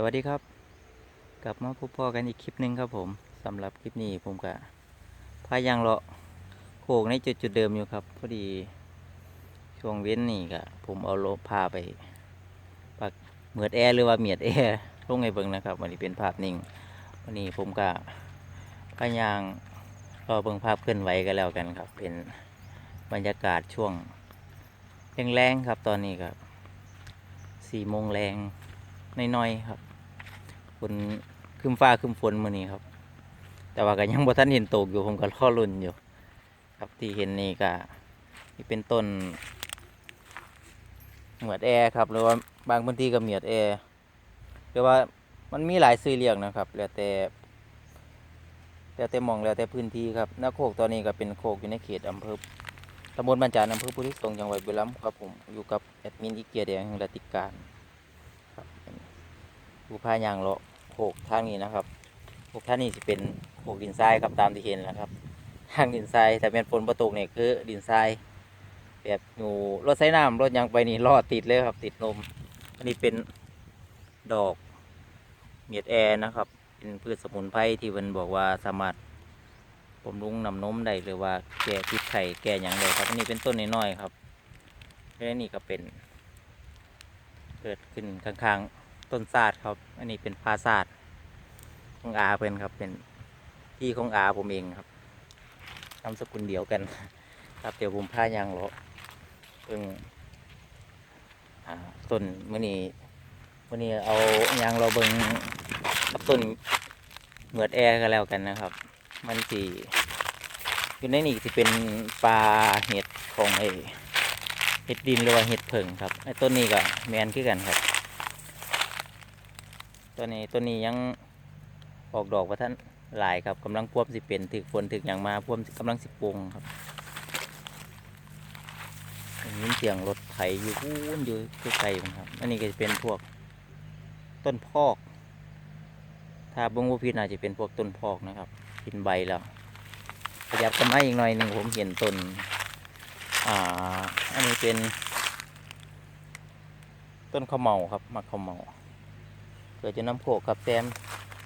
สวัสดีครับกลับมาพบพ่อกันอีกคลิปหนึ่งครับผมสำหรับคลิปนี้ผมก็พายางเลาะโขกในจุดจุดเดิมอยู่ครับพอดีช่วงเว้นนี่ก็ผมเอาโลพาไปปักเหมือดแอร์หรือว่าเมียดแอร์ลงในเบิงนะครับวันนี้เป็นภาพนิ่งวันนี้ผมก็พายางรอเบิงภาพเคลื่อนไหวกันแล้วกันครับ เป็นบรรยากาศช่วงแรงๆครับตอนนี้ครับสี่โมงแรงน้อยๆครับ ฝนครึมฟ้าครึมฝนมื้อนี้ครับ แต่ว่าก็ยังบ่ทันเห็นตกอยู่ผมก็รอลุ้นอยู่ ครับที่เห็นนี่ก็นี่เป็นต้นเหมือดแอร์ครับหรือว่าบางพื้นที่ก็เหมียดแอร์หรือว่ามันมีหลายซื้อเรียกนะครับ แล้วแต่แล้วแต่มองแล้วแต่พื้นที่ครับนาโคกตอนนี้ก็เป็นโคกอยู่ในเขตอำเภอตำบลบรรจานอำเภอพุทธิสงฆ์จังหวัดบุรีรัมย์ครับผมอยู่กับแอดมินอีเกียแดงแห่งรัติการ ภูพายางเลาะโขกทางนี้นะครับโขกทางนี้จะเป็นโขกดินทรายครับตามที่เห็นนะครับทางดินทรายแต่เป็นฝนประตกเนี่ยคือดินทรายแบบอยู่รถไซน้ำรถยางไปนี่รอดติดเลยครับ ติดลมอันนี้เป็นดอกเมียดแอร์นะครับ เป็นพืชสมุนไพรที่มันบอกว่าสามารถบำรุงนำนมได้หรือว่าแก้พิษไข่แก้หยังได้ครับอันนี้เป็นต้นน้อยๆครับและนี่ก็เป็น เกิดขึ้นข้างๆ ต้นซาดครับ อันนี้เป็นพาซาดของอาเพื่อนครับ เป็นพี่ของอาผมเองครับนามสกุลเดียวกัน ครับเดี๋ยวผมพายางเลาะเพิ่งต้นมื่อนี้มื่อนี้เอายางเราเบิงกับต้นเหมือดแอร์กันแล้วกันนะครับ มันสีอยู่ในนี่สิเป็นปลาเห็ดของไอเห็ดดินหรือว่าเห็ดเผิงครับไอ้ต้นนี้ก็แมนคือกันครับ ตัวนี้ต้นนี้ยังออกดอกว่าท่านหลายครับกำลังพ่วมสิเป็นถึกฝนถึกอย่างมาพ่วมกำลังสิปงครับได้ยินเสียงรถไถอยู่พูนอยู่ไกลๆครับ อันนี้ก็จะเป็นพวกต้นพอก ถ้าเบงว่าพิษอาจะเป็นพวกต้นพอกนะครับกินใบแล้วขยับกันมาอีกหน่อยหนึ่งผมเห็นต้นอ่า อันนี้เป็น ต้นข้าวเมาครับมักข้าวเมา เกิดจะน้ำโขกครับแซม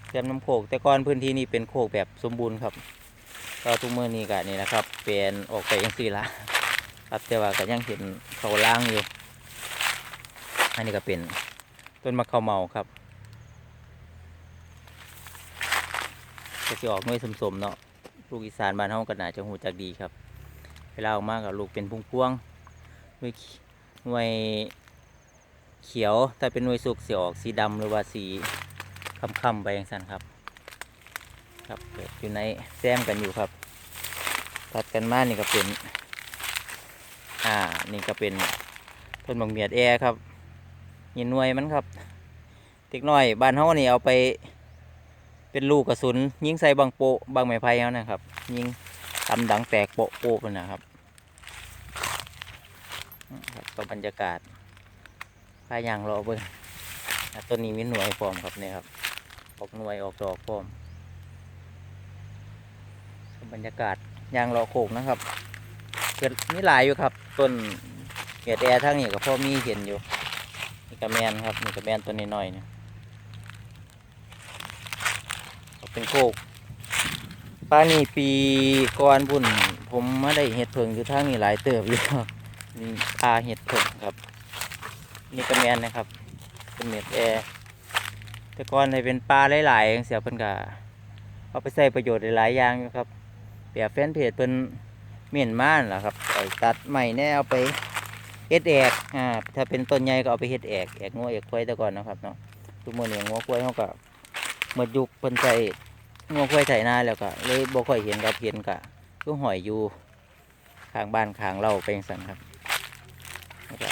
แซมน้ำโขกแต่ก่อนพื้นที่นี้เป็นโขกแบบสมบูรณ์ครับก็ทุกเมื่อนี้กะนี่นะครับเปลี่ยนออกไปยังสี่ละครับแต่ว่าก็ยังเห็นเขาล่างอยู่อันนี้ก็เป็นต้นมะขาวเมาครับก็จะออกน่วยสมๆเนาะลูกอีสานบ้านเฮาก็น่าจะหูจักดีครับเวลาออกมากับลูกเป็นพวงพวงๆหน่วยขีหน่วย เขียว ถ้าเป็นหน่วยสุกสีออกสีดำหรือว่าสีค่ำๆไปอย่างนั้นครับ ครับเกิดอยู่ในแซมกันอยู่ครับ ตัดกันมานี่ก็เป็น อ่า นี่ก็เป็นต้นบังเมียดแอร์ครับยินหน่วยมันครับเด็กน้อยบ้านเฮานี่เอาไป เป็นลูกกระสุน ยิงใส่บางโปะบางไม้ไผ่เขานะครับ ยิงทำดังแตกโปะโปะมันนะครับครับก็บรรยากาศายางรอเบิ้งอะต้นนี้มีหน่วยพร้อมครับเนี่ยครับออกหน่วยออกดอกพร้อมบรรยากาศยางรอโขกนะครับเกิดมีหลายอยู่ครับต้นเกียดแอร์ทั้งนี้ก็พ่อมีเห็นอยู่นี่กระแมนครับนี่กระแมนต้นน้อยๆเนี่ยเป็นโคกป้านี่ปีก่อนพุ่นผมมาได้เห็ดเผิงอยู่ทางนี้หลายเติบอยู่ครับนี่ปลาเห็ดเผิงครับ นี่กระแมนนะครับ เป็นเม็ดแอร์แต่ก่อนให้เป็นปลาหลายๆจังเสียเพิ่นก็เอาไปใช้ประโยชน์หลายๆอย่างอยู่ครับแบบแฟนเพจเพิ่นเม่นม่านล่ะครับไปตัดใหม่แน่เอาไปเฮ็ดแอกอ่าถ้าเป็นต้นใหญ่ก็เอาไปเฮ็ดแอกแอกงัวแอกควายแต่ก่อนนะครับเนาะทุกมื้อนี้งัวควายเขาก็หมดยุคเพิ่นใช้งวควายไถนาแล้วก็เลยบ่ค่อยเห็นครับเห็นกะก็หอยอยู่ข้างบ้านข้างเราไปจังซั่นครับแล้วก็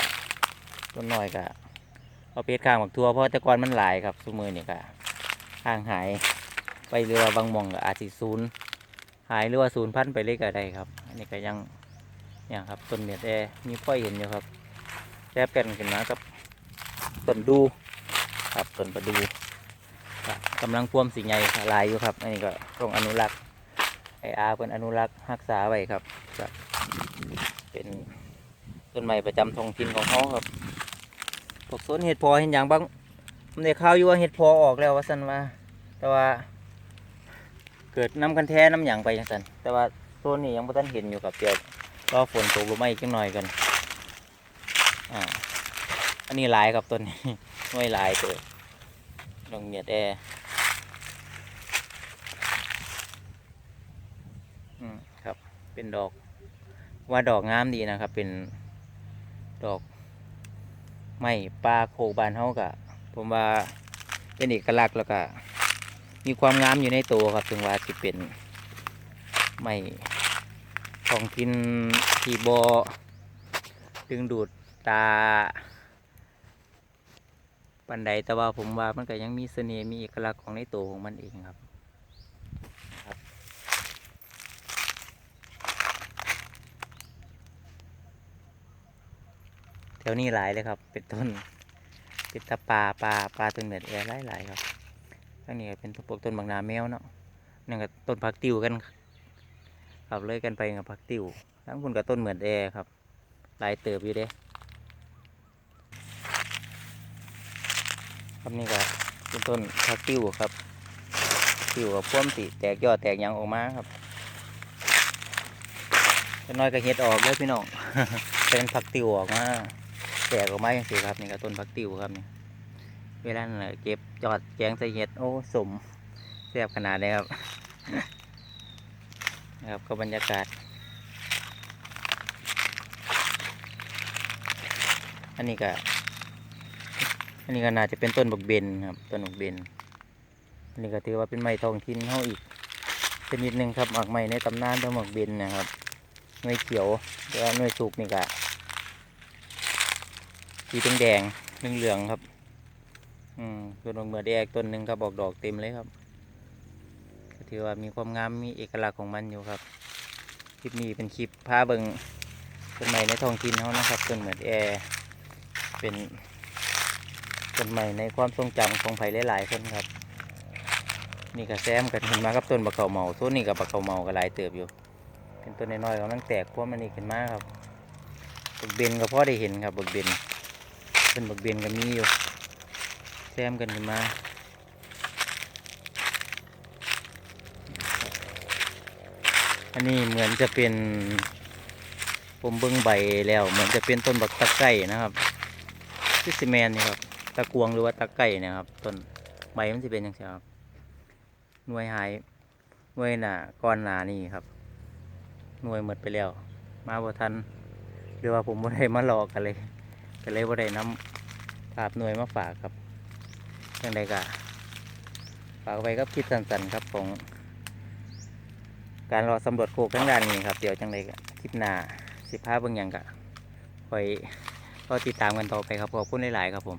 ต้นน้อยก็เอาเป็ดข้างบักทัวเพราะแต่ก่อนมันหลายครับซุมือนี่ก็ห่างหายไปเรือว่าบางมองก็อาจสิศูนย์หายหรือว่าศูนย์พันไปเลยก็ได้ครับอันนี้ก็ยังเนี่ยครับต้นเมียดแอร์มีค่อยเห็นอยู่ครับแทบกันขึ้นมากับต้นดูครับต้นประดูกำลังพ่วมสีใหญ่ลายอยู่ครับอันนี้ก็ต้องอนุรักษ์ไออาเป็นอนุรักษ์รักษาไว้ครับ เป็นต้นไม้ประจำท้องถิ่นของเขาครับ พวกสนเห็ดพอเห็นอย่างบางมันได้ข่าวอยู่ว่าเห็ดพอออกแล้วว่าสันว่า แต่ว่า เกิดน้ำกันแท้น้ำหยังไปจังซั่นแต่ว่าโซนนี้ยังบ่ทันเห็นอยู่กับเดี๋ยวรอฝนตกลงมาอีกจังหน่อยกันอ่าอันนี้หลายครับต้นนี้หน่หลายเตัวดอกเมียดแอร์ครับเป็นดอกว่าดอกงามดีนะครับ เป็นดอก ไม้ปลาโคบานเฮากะผมว่าเป็นเอกลักษณ์แล้วก็มีความงามอยู่ในตัวครับถึงว่าสิเป็นไม้ของทินที่บอดึงดูดตาปันใดแต่ว่าผมว่ามันก็ยังมีเสน่ห์มีเอกลักษณ์ของในตัวของมันเองครับ แถวนี้หลายเลยครับ เป็นต้นเป็นตะปลาปลาปลาต้นเหมือดแอร์หลายหลายๆครับทั้งนี้เป็นพวกต้นบางนาแมวเนาะนั่นก็ต้นผักติวกันครับเลยกันไปกับผักติวทั้งคุณกับต้นเหมือดแอร์ครับหลายเติบอยู่เด้ครับนี่ก็เป็นต้นผักติวครับติวกับพ่วมติแตกยอดแตกยังออกมาครับจะน้อยก็เห็ดออกเลยพี่น้องเป็นผักติวออกมา แตกออกมาอย่างสิครับนี่ก็ต้นพักติวครับนี่เวลานั่นแหละเก็บจอดแกงใส่เห็ดโอ้สมแซ่บขนาดเลยครับนะครับก็บรรยากาศ อันนี้ก็อันนี้ก็น่าจะเป็นต้นบกเบนครับต้นบกเบนอันนี้ก็ถือว่าเป็นไม้ทองทินเฮาอีกชนิดหนึ่งครับหมากไม้ในตำนานต้นบกเบนนะครับหน่วยเขียวแล้วหน่วยสุกนี่ก็ สีแดงแดงเหลืองเหลืองครับ อืมต้นดอกเมือแดงต้นหนึ่งครับออกดอกเต็มเลยครับก็ถือว่ามีความงามมีเอกลักษณ์ของมันอยู่ครับ คลิปนี้เป็นคลิปพาเบิงต้นไม้ในท้องถิ่นเขานะครับต้นเหมือนแอร์เป็นต้นไม้ในความทรงจำของไผ่หลายๆคนครับ นี่ก็แซมกันเห็นมากับต้นบะเข่าเมาต้นนี้กับะเข่าเมาก็หลายเติบอยู่ เป็นต้นน้อยๆกำลังแตกพวกมันนี่ขึ้นมาครับบักเบนก็พอได้เห็นครับบักเบน เป็นบักเบียนก็มีอยู่แซมกันขึ้นมาอันนี้เหมือนจะเป็นผมเบิ้งใบแล้ว เหมือนจะเป็นต้นบักตะไก่นะครับซิสแมนนี่ครับตะกวงหรือว่าตะไก่นะครับต้นใบมันจะเป็นยังไงครับหน่วยหายหน่วยหนาก้อนหนานี่ครับหน่วยหมดไปแล้ว มาบ่ทันหรือว่าผมบ่ได้มารอกกันเลย ก็เลยว่าได้นำภาพหน่วยมาฝากครับยังไดก็ฝากไว้กับคลิปสั้นๆครับของการรอสำรวจโคกทั้งด้านนี้ครับเดี๋ยวจังไดก็คลิปหน้าสิบห้าเบิ่งอยังกะคอยรอติดตามกันต่อไปครับขอบคุณหลายๆครับผม